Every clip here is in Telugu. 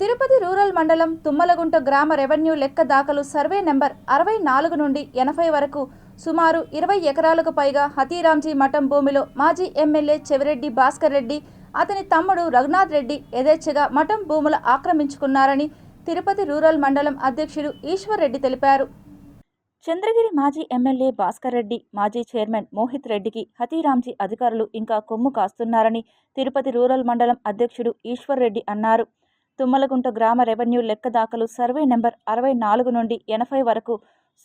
తిరుపతి రూరల్ మండలం తుమ్మలగుంట గ్రామ రెవెన్యూ లెక్క దాఖలు సర్వే నెంబర్ అరవై నాలుగు నుండి ఎనభై వరకు. సుమారు ఇరవై ఎకరాలకు పైగా హతీరాంజీ మఠం భూమిలో మాజీ ఎమ్మెల్యే చెవిరెడ్డి భాస్కర్ రెడ్డి అతని తమ్ముడు రఘునాథ్ రెడ్డి యథేచ్ఛగా మఠం భూములు ఆక్రమించుకున్నారని తిరుపతి రూరల్ మండలం అధ్యక్షుడు ఈశ్వర్ రెడ్డి తెలిపారు. చంద్రగిరి మాజీ ఎమ్మెల్యే భాస్కర్ రెడ్డి మాజీ చైర్మన్ మోహిత్ రెడ్డికి హతీరాంజీ అధికారులు ఇంకా కొమ్ము కాస్తున్నారని తిరుపతి రూరల్ మండలం అధ్యక్షుడు ఈశ్వర్ రెడ్డి అన్నారు. తుమ్మలగుంట గ్రామ రెవెన్యూ లెక్క దాఖలు సర్వే నెంబర్ అరవై నాలుగు నుండి ఎనభై వరకు.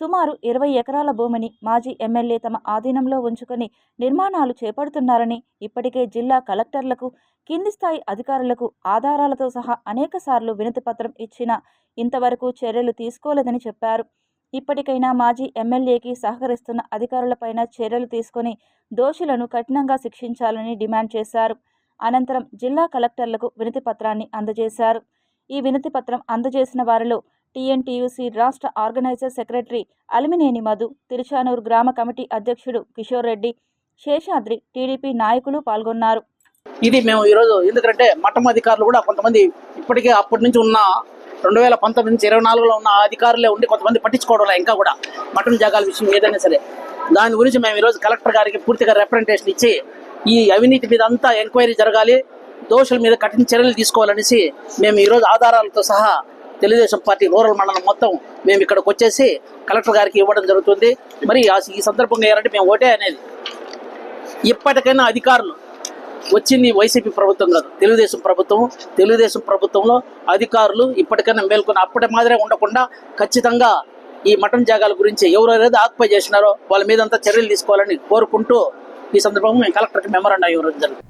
సుమారు ఇరవై ఎకరాల భూమిని మాజీ ఎమ్మెల్యే తమ ఆధీనంలో ఉంచుకొని నిర్మాణాలు చేపడుతున్నారని ఇప్పటికే జిల్లా కలెక్టర్లకు కింది స్థాయి అధికారులకు ఆధారాలతో సహా అనేకసార్లు వినతిపత్రం ఇచ్చినా ఇంతవరకు చర్యలు తీసుకోలేదని చెప్పారు. ఇప్పటికైనా మాజీ ఎమ్మెల్యేకి సహకరిస్తున్న అధికారులపైన చర్యలు తీసుకొని దోషులను కఠినంగా శిక్షించాలని డిమాండ్ చేశారు. అనంతరం జిల్లా కలెక్టర్లకు వినతి పత్రాన్ని అందజేశారు. ఈ వినతి పత్రం అందజేసిన వారిలో టీఎన్టీయూసీ రాష్ట్ర ఆర్గనైజర్ సెక్రటరీ అలిమినేని మధు తిరుచానూరు గ్రామ కమిటీ అధ్యక్షుడు కిషోర్ రెడ్డి శేషాద్రి టీడీపీ నాయకులు పాల్గొన్నారు. ఇది మేము ఈరోజు ఎందుకంటే మఠం అధికారులు కూడా కొంతమంది ఇప్పటికే అప్పటి నుంచి ఉన్న రెండు వేల పంతొమ్మిది నుంచి ఇరవై నాలుగులో ఉన్న అధికారులే ఉండి కొంతమంది పట్టించుకోవడం ఇంకా కూడా మఠం జాగాల విషయం ఏదైనా సరే. దాని గురించి మేము ఈరోజు కలెక్టర్ గారికి పూర్తిగా రిప్రజెంటేషన్ ఇచ్చి ఈ అవినీతి మీద అంతా ఎంక్వైరీ జరగాలి. దోషుల మీద కఠిన చర్యలు తీసుకోవాలనేసి మేము ఈరోజు ఆధారాలతో సహా తెలుగుదేశం పార్టీ రూరల్ మండలం మొత్తం మేము ఇక్కడికి వచ్చేసి కలెక్టర్ గారికి ఇవ్వడం జరుగుతుంది. మరి ఆ- ఈ సందర్భంగా ఏంటంటే మేము ఓటే అనేది ఇప్పటికైనా అధికారులు వచ్చింది వైసీపీ ప్రభుత్వం కాదు తెలుగుదేశం ప్రభుత్వం. తెలుగుదేశం ప్రభుత్వంలో అధికారులు ఇప్పటికైనా మేల్కొని అప్పటి మాదిరే ఉండకుండా ఖచ్చితంగా ఈ మటన్ జాగాల గురించి ఎవరెవరైతే ఆక్పై చేసినారో వాళ్ళ మీద అంతా చర్యలు తీసుకోవాలని కోరుకుంటూ ఈ సందర్భంగా మేము కలెక్టర్కి మెమరాండం ఇవ్వడం జరుగుతుంది